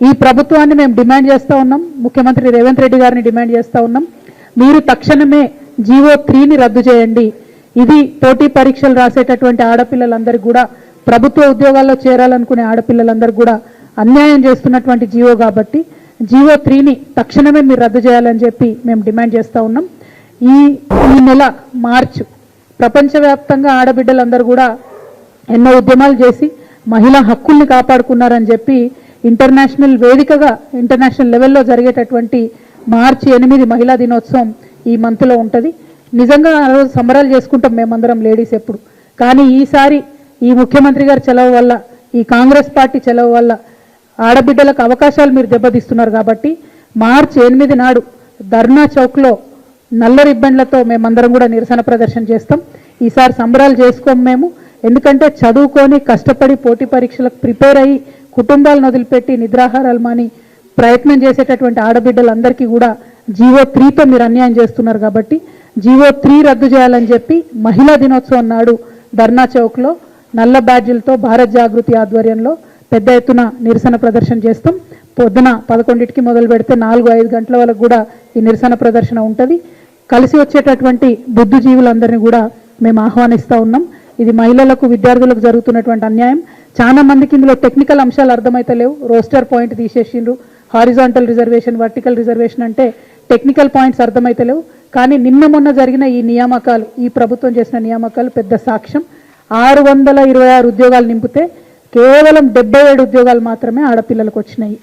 ఈ ప్రభుత్వాన్ని మేము డిమాండ్ చేస్తూ ఉన్నాం. ముఖ్యమంత్రి రేవంత్ రెడ్డి గారిని డిమాండ్ చేస్తూ ఉన్నాం. మీరు తక్షణమే జీవో త్రీని రద్దు చేయండి. ఇది పోటీ పరీక్షలు రాసేటటువంటి ఆడపిల్లలందరికీ కూడా ప్రభుత్వ ఉద్యోగాల్లో చేరాలనుకునే ఆడపిల్లలందరూ కూడా అన్యాయం చేస్తున్నటువంటి జీవో కాబట్టి జీవో త్రీని తక్షణమే మీరు రద్దు చేయాలని చెప్పి మేము డిమాండ్ చేస్తూ ఉన్నాం. ఈ ఈ నెల మార్చ్ ప్రపంచవ్యాప్తంగా ఆడబిడ్డలందరూ కూడా ఎన్నో ఉద్యమాలు చేసి మహిళా హక్కుల్ని కాపాడుకున్నారని చెప్పి ఇంటర్నేషనల్ వేదికగా ఇంటర్నేషనల్ లెవెల్లో జరిగేటటువంటి మార్చి ఎనిమిది మహిళా దినోత్సవం ఈ మంత్లో ఉంటుంది. నిజంగా ఆ రోజు సంబరాలు చేసుకుంటాం మేమందరం లేడీస్ ఎప్పుడు. కానీ ఈసారి ఈ ముఖ్యమంత్రి గారి చెలవు వల్ల ఈ కాంగ్రెస్ పార్టీ చెలవు వల్ల ఆడబిడ్డలకు అవకాశాలు మీరు దెబ్బతీస్తున్నారు కాబట్టి మార్చి ఎనిమిది నాడు ధర్నా చౌక్లో నల్ల రిబ్బన్లతో మేమందరం కూడా నిరసన ప్రదర్శన చేస్తాం. ఈసారి సంబరాలు చేసుకోము మేము. ఎందుకంటే చదువుకొని కష్టపడి పోటీ పరీక్షలకు ప్రిపేర్ అయ్యి కుటుంబాలను వదిలిపెట్టి నిద్రాహారాలు మాని ప్రయత్నం చేసేటటువంటి ఆడబిడ్డలందరికీ కూడా జీవో త్రీతో మీరు అన్యాయం చేస్తున్నారు కాబట్టి జీవో త్రీ రద్దు చేయాలని చెప్పి మహిళా దినోత్సవం నాడు ధర్నా చౌక్లో నల్ల బ్యాడ్జీలతో భారత్ జాగృతి ఆధ్వర్యంలో పెద్ద ఎత్తున నిరసన ప్రదర్శన చేస్తాం. పొద్దున పదకొండింటికి మొదలు పెడితే నాలుగు ఐదు గంటల వరకు కూడా ఈ నిరసన ప్రదర్శన ఉంటుంది. కలిసి వచ్చేటటువంటి బుద్ధిజీవులందరినీ కూడా మేము ఆహ్వానిస్తూ ఉన్నాం. ఇది మహిళలకు విద్యార్థులకు జరుగుతున్నటువంటి అన్యాయం. చాలా మందికి ఇందులో టెక్నికల్ అంశాలు అర్థమైతలేవు రోస్టర్ పాయింట్ తీసేసిండ్రు. హారిజాంటల్ రిజర్వేషన్ వర్టికల్ రిజర్వేషన్ అంటే టెక్నికల్ పాయింట్స్ అర్థమైతలేవు కానీ నిన్న మొన్న జరిగిన ఈ నియామకాలు ఈ ప్రభుత్వం చేసిన నియామకాలు పెద్ద సాక్ష్యం. ఆరు వందల ఇరవై ఆరు ఉద్యోగాలు నింపితే కేవలం డెబ్బై ఏడు ఉద్యోగాలు మాత్రమే ఆడపిల్లలకు వచ్చినాయి.